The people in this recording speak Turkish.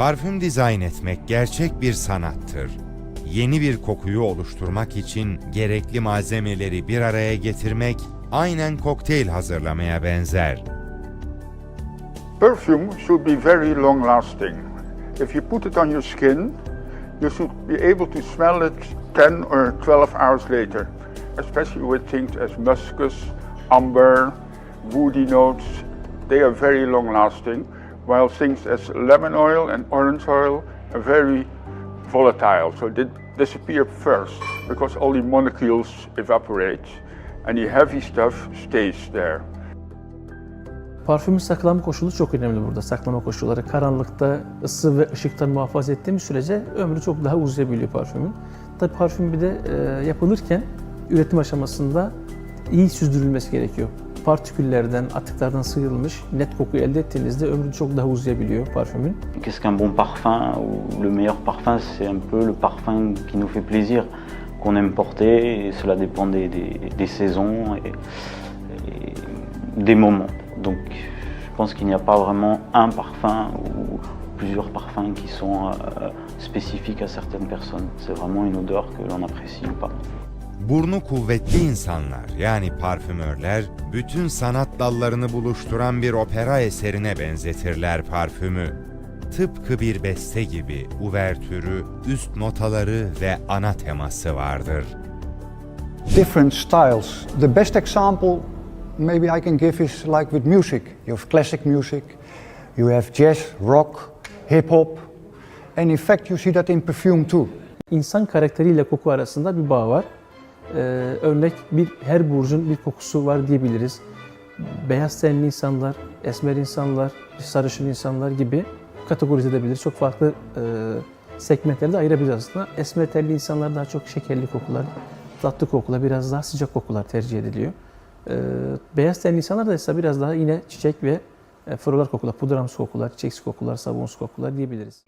Parfüm dizayn etmek gerçek bir sanattır. Yeni bir kokuyu oluşturmak için gerekli malzemeleri bir araya getirmek aynen kokteyl hazırlamaya benzer. Perfume should be very long lasting. If you put it on your skin, you should be able to smell it 10 or 12 hours later, especially with things as muscus, amber, woody notes. They are very long lasting, while things as lemon oil and orange oil are very volatile, so they disappear first because all the molecules evaporate and the heavy stuff stays there. Parfümün saklama koşulu çok önemli burada. Saklama koşulları karanlıkta ısı ve ışıktan muhafaza ettiğimiz sürece ömrü çok daha uzayabiliyor parfümün. Tabii parfüm bir de e, yapılırken üretim aşamasında iyi süzdürülmesi gerekiyor. Partiküllerden, atıklardan sıyrılmış net elde ettiğinizde. Qu'est-ce qu'un bon parfum ou le meilleur parfum C'est un peu le parfum qui nous fait plaisir, qu'on aime porter. Cela dépend des, saisons et, et des moments. Donc je pense qu'il n'y a pas vraiment un parfum ou plusieurs parfums qui sont euh, spécifiques à certaines personnes. C'est vraiment une odeur que l'on apprécie ou pas. Burnu kuvvetli insanlar yani parfümörler bütün sanat dallarını buluşturan bir opera eserine benzetirler parfümü. Tıpkı bir beste gibi uvertürü, üst notaları ve ana teması vardır. different styles. The best example maybe I can give is like with music. You have classic music, you have jazz, rock, hip hop, and in fact you see that in perfume too. İnsan karakteriyle koku arasında bir bağ var. Ee, örnek bir her burcun bir kokusu var diyebiliriz. Beyaz tenli insanlar, esmer insanlar, sarışın insanlar gibi kategorize edebiliriz. Çok farklı e, segmentlerde ayırabiliriz aslında. Esmer tenli insanlar daha çok şekerli kokular, tatlı kokular, biraz daha sıcak kokular tercih ediliyor. Ee, beyaz tenli insanlar da ise biraz daha yine çiçek ve e, floral kokular, pudramsı kokular, çiçeksi kokular, sabunsu kokular diyebiliriz.